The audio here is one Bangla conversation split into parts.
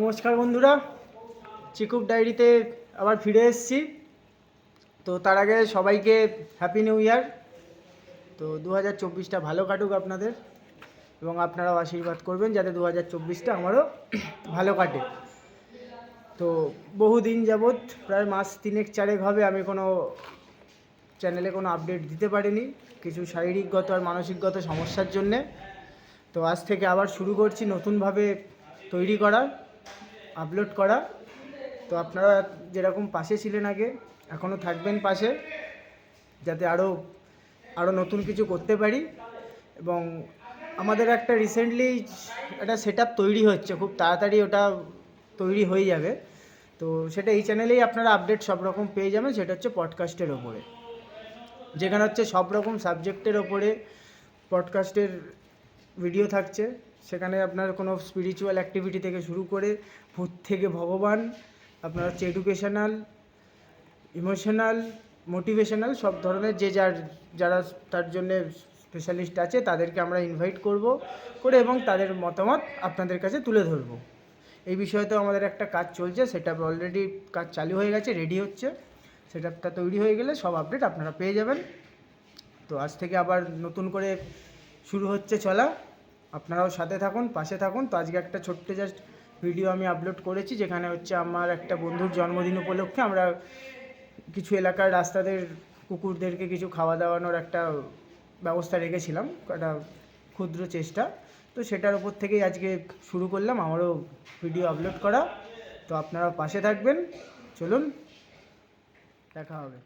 নমস্কার বন্ধুরা চিকুব ডায়েরিতে আবার ফিরে এসেছি। তো তার আগে সবাইকে হ্যাপি নিউ ইয়ার তো দু হাজার চব্বিশটা ভালো কাটুক আপনাদের এবং আপনারাও আশীর্বাদ করবেন যাতে দু হাজার চব্বিশটা আমারও ভালো কাটে। তো বহুদিন যাবৎ প্রায় মাস তিনেক চারেক হবে আমি কোনো চ্যানেলে কোনো আপডেট দিতে পারিনি। কিছু শারীরিকগত আর মানসিকগত সমস্যার জন্যে। তো আজ থেকে আবার শুরু করছি নতুনভাবে তৈরি করা। আপলোড করা। তো আপনারা যেরকম পাশে ছিলেন আগে, এখনও থাকবেন পাশে, যাতে আরও আরও নতুন কিছু করতে পারি। এবং আমাদের একটা রিসেন্টলি একটা সেট তৈরি হচ্ছে, খুব তাড়াতাড়ি ওটা তৈরি হয়ে যাবে। তো সেটা এই চ্যানেলেই আপনারা আপডেট সব রকম পেয়ে যাবেন, সেটা হচ্ছে পডকাস্টের ওপরে। যেখানে হচ্ছে সব রকম সাবজেক্টের ওপরে পডকাস্টের ভিডিও থাকছে। সেখানে আপনার কোনো স্পিরিচুয়াল অ্যাক্টিভিটি থেকে শুরু করে ভূত থেকে ভগবান, আপনার হচ্ছে এডুকেশনাল ইমোশনাল মোটিভেশনাল সব ধরনের যে যার, যারা তার জন্যে স্পেশালিস্ট আছে তাদেরকে আমরা ইনভাইট করব করে এবং তাদের মতামত আপনাদের কাছে তুলে ধরব। এই বিষয়তেও আমাদের একটা কাজ চলছে, সেটা অলরেডি কাজ চালু হয়ে গেছে রেডি হচ্ছে। সেটআপটা তৈরি হয়ে গেলে সব আপডেট আপনারা পেয়ে যাবেন। তো আজ থেকে আবার নতুন করে শুরু হচ্ছে চলা। আপনারাও সাথে থাকুন, পাশে থাকুন। তো আজকে একটা ছোট্ট জাস্ট ভিডিও আমি আপলোড করেছি, যেখানে হচ্ছে আমার একটা বন্ধুর জন্মদিন উপলক্ষে আমরা কিছু এলাকার রাস্তাদের কুকুরদেরকে কিছু খাওয়া দাওয়ানোর একটা ব্যবস্থা রেখেছিলাম, একটা ক্ষুদ্র চেষ্টা। তো সেটার উপর থেকেই আজকে শুরু করলাম, আমারও ভিডিও আপলোড করা। তো আপনারা পাশে থাকবেন, চলুন, দেখা হবে।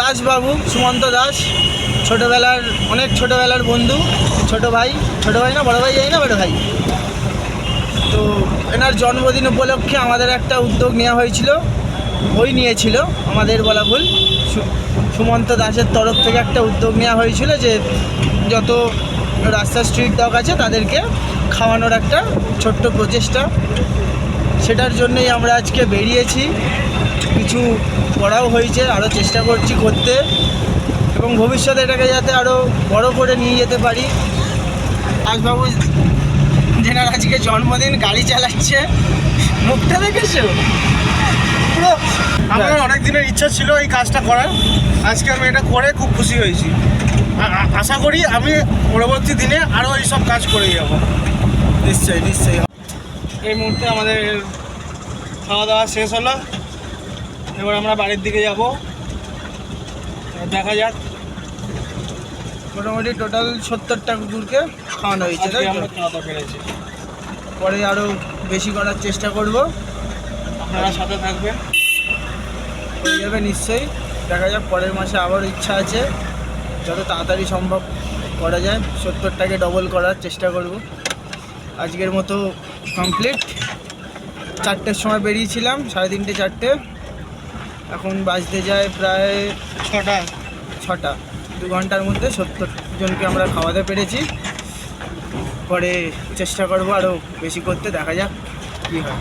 দাসবাবু, সুমন্ত দাস, ছোটোবেলার, অনেক ছোটোবেলার বন্ধু, ছোট ভাই ছোট ভাই না, বড় ভাই যাই না, বড় ভাই? তো এনার জন্মদিন উপলক্ষে আমাদের একটা উদ্যোগ নেওয়া হয়েছিল বই নিয়েছিল, আমাদের বলা ভুল। সুমন্ত দাসের তরফ থেকে একটা উদ্যোগ নেওয়া হয়েছিল যে, যত রাস্তা স্ট্রিট ডগ আছে তাদেরকে খাওয়ানোর একটা ছোট্ট প্রচেষ্টা। সেটার জন্যই আমরা আজকে বেরিয়েছি। কিছু করাও হয়েছে আরও চেষ্টা করছি করতে। এবং ভবিষ্যতে এটাকে যাতে আরও বড় করে নিয়ে যেতে পারি। আজবাবু যেনার আজকে জন্মদিন গাড়ি চালাচ্ছে। মুখটা দেখেছ? পুরো আমার অনেক দিনের ইচ্ছা ছিল এই কাজটা করার। আজকে আমি এটা করে খুব খুশি হয়েছি। আশা করি আমি পরবর্তী দিনে আরও এইসব কাজ করে যাব। নিশ্চয়ই নিশ্চয়ই। এই মুহূর্তে আমাদের খাওয়া দাওয়া শেষ হলো। এবার আমরা বাড়ির দিকে যাব। দেখা যাক। মোটামুটি টোটাল সত্তরটা কুকুরকে খাওয়ানো হয়েছে আজকে তাই আমরা খাওয়া পেরেছি। পরে আরও বেশি করার চেষ্টা করব। আপনারা সাথে থাকবেন। হয়ে যাবে নিশ্চয়ই। দেখা যাক পরের মাসে আবার ইচ্ছা আছে। যত তাড়াতাড়ি সম্ভব করা যায়। সত্তরটাকে ডবল করার চেষ্টা করব। আজকের মতো কমপ্লিট চারটের সময় বেরিয়েছিলাম সাড়ে তিনটে চারটে। এখন বাজতে যায় প্রায় ছটা ছটা, দু ঘণ্টার মধ্যে সত্তর জনকে আমরা খাওয়াতে পেরেছি। পরে চেষ্টা করব আরও বেশি করতে, দেখা যাক কী হয়।